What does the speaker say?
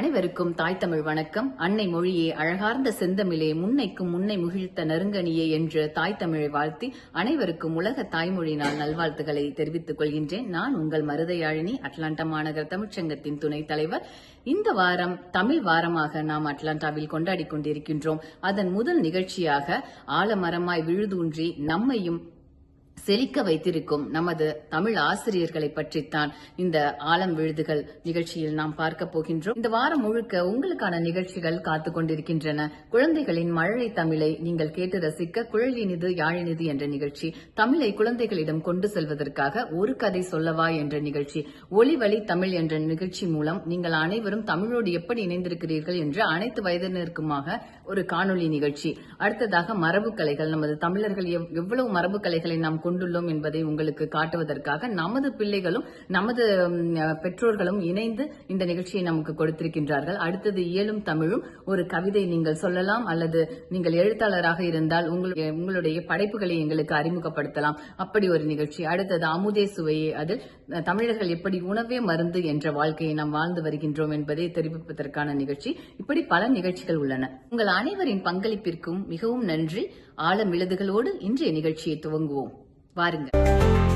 அனைவருக்கும் தாய் தமிழ் வணக்கம். அன்னை மொழியே அழகார்ந்த செந்தமிழே முன்னைக்கும் முன்னை முகிழ்த்த நறுங்கனியே என்று தாய் தமிழை வாழ்த்தி அனைவருக்கும் உலக தாய்மொழி நாள் நல்வாழ்த்துக்களை தெரிவித்துக் கொள்கின்றேன். நான் உங்கள் மருதையாழினி அட்லாண்டா மாநகர் தமிழ்ச்சங்கத்தின் துணைத் தலைவர். இந்த வாரம் தமிழ் வாரமாக நாம் அட்லாண்டாவில் கொண்டாடி கொண்டிருக்கின்றோம். அதன் முதல் நிகழ்ச்சியாக ஆலமரமாய் விழுதூன்றி நம்மையும் செழிக்க வைத்திருக்கும் நமது தமிழ் ஆசிரியர்களை பற்றித்தான் இந்த ஆலம் விழுதுகள் நிகழ்ச்சியில் நாம் பார்க்க போகின்றோம். இந்த வாரம் முழுக்க உங்களுக்கான நிகழ்ச்சிகள் காத்துக் கொண்டிருக்கின்றன. குழந்தைகளின் மழலை தமிழை நீங்கள் கேட்டு ரசிக்க குழலினிது யாழினிது என்ற நிகழ்ச்சி தமிழை குழந்தைகளிடம் கொண்டு செல்வதற்காக ஒரு கதை சொல்லவா என்ற நிகழ்ச்சி ஒளிவழி தமிழ் என்ற நிகழ்ச்சி மூலம் நீங்கள் அனைவரும் தமிழோடு எப்படி இணைந்திருக்கிறீர்கள் என்று அனைத்து வயதினருக்குமாக ஒரு காணொளி நிகழ்ச்சி. அடுத்ததாக மரபு கலைகள். நமது தமிழர்கள் எவ்வளவு மரபு கலைகளை நாம் கொண்டுள்ளோம் என்பதை உங்களுக்கு காட்டுவதற்காக நமது பிள்ளைகளும் நமது பெற்றோர்களும் இணைந்து இந்த நிகழ்ச்சியை நமக்கு கொடுத்திருக்கின்றார்கள். அடுத்தது இயலும் தமிழும். ஒரு கவிதை நீங்கள் சொல்லலாம் அல்லது நீங்கள் எழுத்தாளராக இருந்தால் உங்களுடைய உங்களுடைய படைப்புகளை எங்களுக்கு அறிமுகப்படுத்தலாம். அப்படி ஒரு நிகழ்ச்சி. அடுத்தது அமுதே சுவையே அதில் தமிழர்கள் எப்படி உணவே மருந்து என்ற வாழ்க்கையை நாம் வாழ்ந்து வருகின்றோம் என்பதை தெரிவிப்பதற்கான நிகழ்ச்சி. இப்படி பல நிகழ்ச்சிகள் உள்ளன. உங்கள் அனைவரின் பங்களிப்பிற்கும் மிகவும் நன்றி. ஆழம் விழுதுகளோடு இன்றைய நிகழ்ச்சியை துவங்குவோம். வாருங்கள்